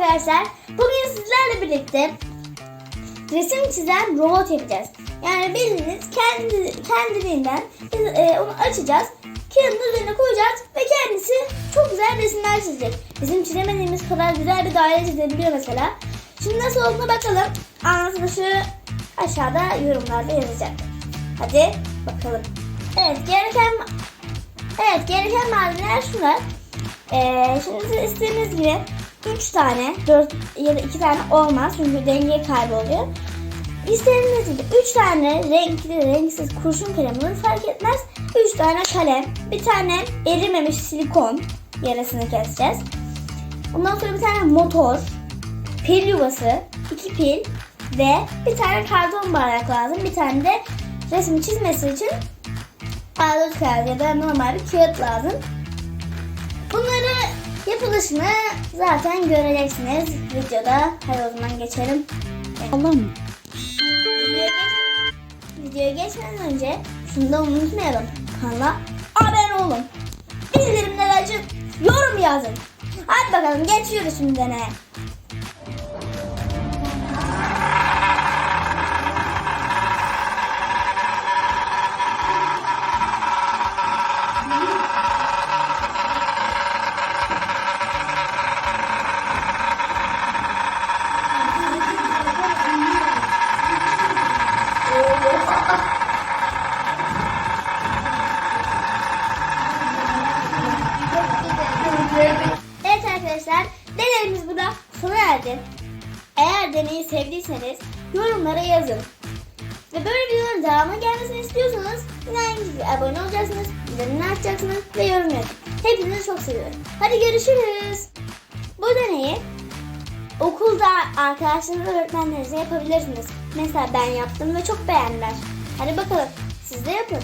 arkadaşlar. Bugün sizlerle birlikte resim çizen robot yapacağız. Yani bildiğiniz kendi, kendiliğinden biz, e, onu açacağız. Kağıdın üzerine koyacağız ve kendisi çok güzel resimler çizecek. Bizim çizemediğimiz kadar güzel bir daire çizebiliyor mesela. Şimdi nasıl olduğuna bakalım. Anlatılışı aşağıda yorumlarda yazacak. Hadi bakalım. Evet gereken Evet gereken malzemeler şunlar. Ee, şimdi siz istediğiniz gibi 3 tane, 4 ya da 2 tane olmaz çünkü denge kayboluyor. İstediğiniz gibi 3 tane renkli, renksiz kurşun olur fark etmez. 3 tane kalem, bir tane erimemiş silikon yarasını keseceğiz. Ondan sonra bir tane motor, pil yuvası, 2 pil ve bir tane karton bardak lazım. Bir tane de resmi çizmesi için A4 kağıt ya da normal bir kağıt lazım. Yapılışını zaten göreceksiniz videoda. Hadi o zaman geçelim. Geç- videoya geçmeden önce şunu da unutmayalım. Kanala abone olun. Bildirimleri açıp yorum yazın. Hadi bakalım geçiyoruz şimdi deneye. Burada sona erdi. Eğer deneyi sevdiyseniz yorumlara yazın. Ve böyle videoların devamı gelmesini istiyorsanız yine aynı gibi abone olacaksınız, bildirimleri açacaksınız ve yorum yazın. Hepinizi çok seviyorum. Hadi görüşürüz. Bu deneyi okulda arkadaşlarınızla öğretmenlerinizle yapabilirsiniz. Mesela ben yaptım ve çok beğendiler. Hadi bakalım siz de yapın.